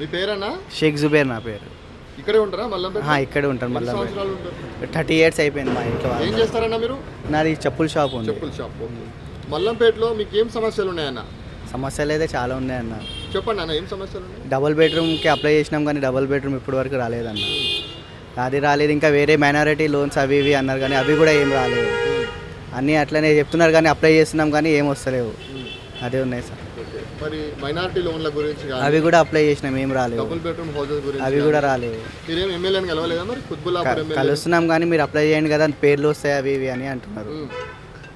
మీ పేరన్నా? షేక్ జుబేర్ నా పేరు. ఇక్కడే ఉంటారా మల్లంపేట? ఆ, ఇక్కడే ఉంటాను మళ్ళీ థర్టీ ఇయర్స్ అయిపోయింది మా ఇంట్లో ఏం చేస్తారన్నా మీరు? నాది చెప్పుల షాప్ ఉంది. చెప్పుల షాప్ మల్లంపేటలో మీకు ఏం సమస్యలు ఉన్నాయన్న? సమస్యలు అయితే చాలా ఉన్నాయన్న. చెప్పండి అన్న ఏం సమస్యలు డబుల్ బెడ్రూమ్కి అప్లై చేసినాం కానీ డబుల్ బెడ్రూమ్ ఇప్పటి వరకు రాలేదన్న. అది రాలేదు ఇంకా వేరే మైనారిటీ లోన్స్ అవి ఇవి అన్నారు కానీ అవి కూడా ఏం రాలేదు. అన్నీ అట్లనే చెప్తున్నారు కానీ అప్లై చేస్తున్నాం కానీ ఏం వస్తలేవు. అదే ఉన్నాయి సార్. మరి మైనారిటీ లోన్ల గురించి అవి కూడా అప్లై చేసినాం ఏం రాలేవు. డబుల్ బెడ్రూమ్ హౌసెస్ గురించి అవి కూడా రాలేవు. మీరేం ఎమ్మెల్యేని కలవలేదా మరి? కుత్బుల్లాపూర్ ఎమ్మెల్యే కలుస్తున్నాం కానీ మీరు అప్లై చేయండి కదా పేర్లు వస్తాయి అవి ఇవి అని అంటున్నారు.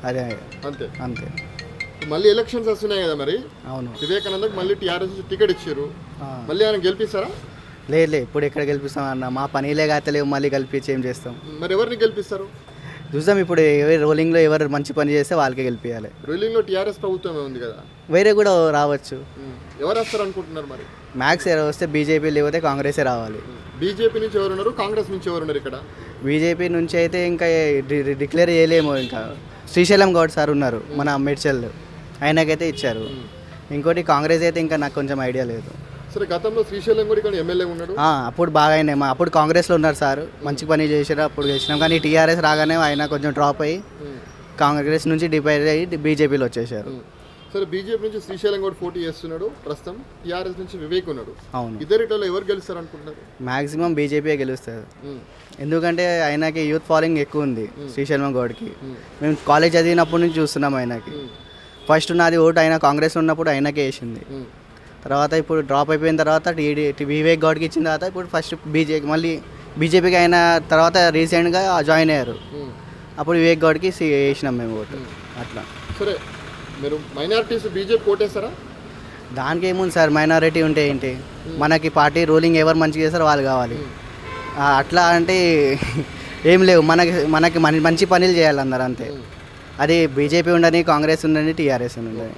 అదే అంతే. అంతే. మళ్ళీ ఎలక్షన్స్ వస్తున్నాయి కదా మరి? అవును. వివేకానందకి మళ్ళీ టీఆర్ఎస్ టికెట్ ఇచ్చారు. మళ్ళీ ఆయన గెలిపిస్తారా? లేదు లేదు. ఇప్పుడు ఎక్కడ గెలిపిస్తాం అన్న మా పనిలే కాతలేవు మళ్ళీ కల్పించి ఏం చేస్తాం? మరి ఎవరిని గెలిపిస్తారు? చూద్దాం ఇప్పుడు ఎవరు రోలింగ్లో ఎవరు మంచి పని చేస్తే వాళ్ళకే గెలిపించాలి రూలింగ్లో టీఆర్ఎస్ ప్రభుత్వమే ఉంది కదా? వేరే కూడా రావచ్చు. ఉమ్. ఎవరు వస్తారు అనుకుంటున్నారు మరి? మ్యాక్స్ వస్తే బీజేపీ లేకపోతే కాంగ్రెసే రావాలి. బీజేపీ నుంచి ఎవరున్నారు కాంగ్రెస్ నుంచి ఎవరున్నారు ఇక్కడ? బీజేపీ నుంచి అయితే ఇంకా డిక్లేర్ చేయలేము ఇంకా. శ్రీశైలం గౌడ్ సార్ ఉన్నారు మన మేడ్చల్ ఆయనకైతే ఇచ్చారు. ఇంకోటి కాంగ్రెస్ అయితే ఇంకా నాకు కొంచెం ఐడియా లేదు. సరే గతంలో శ్రీశైలం కూడా ఇక్కడ ఎమ్మెల్యే ఉన్నాడు. అప్పుడు బాగా అయినాయి. మా అప్పుడు కాంగ్రెస్లో ఉన్నారు సార్. మంచి పని చేసారు అప్పుడు గెలిచినాం కానీ టీఆర్ఎస్ రాగానే ఆయన కొంచెం డ్రాప్ అయ్యి. కాంగ్రెస్ నుంచి డిపైడ్ అయ్యి బీజేపీలో వచ్చేసారు. సరే బీజేపీ నుంచి శ్రీశైలం కూడా పోటీ చేస్తున్నాడు. ప్రస్తుతం టీఆర్ఎస్ నుంచి వివేక్ ఉన్నాడు. అవును. ఇద్దరిలో ఎవరు గెలుస్తారు అనుకుంటున్నారు మ్యాక్సిమం బీజేపీ గెలుస్తుంది ఉమ్. ఎందుకంటే ఆయనకి యూత్ ఫాలోయింగ్ ఎక్కువ ఉంది శ్రీశైలం గౌడ్కి. మేము కాలేజ్ చదివినప్పటి నుంచి చూస్తున్నాం ఆయనకి. ఫస్ట్ నాది ఓటు ఆయన కాంగ్రెస్ ఉన్నప్పుడు ఆయనకే వేసింది. తర్వాత ఇప్పుడు డ్రాప్ అయిపోయిన తర్వాత టీడీ వివేక్ గౌడ్కి ఇచ్చిన తర్వాత ఇప్పుడు ఫస్ట్ బీజేపీ మళ్ళీ బీజేపీకి అయిన తర్వాత రీసెంట్గా జాయిన్ అయ్యారు. ఉమ్. అప్పుడు వివేక్ గౌడ్కి సి- వేసినాం మేము ఓటు. అట్లా. సరే మీరు మైనారిటీస్ బీజేపీ కోటేస్తారా దానికి ఏముంది సార్ మైనారిటీ ఉంటే ఏంటి? మనకి పార్టీ రూలింగ్ ఎవరు మంచిగా చేస్తారో వాళ్ళు కావాలి. అట్లా అంటే ఏం లేవు. మనకి మనకి మన- మంచి పనులు చేయాలి అందరు అంతే. అది బీజేపీ ఉండని కాంగ్రెస్ ఉండని టీఆర్ఎస్ ఉండని.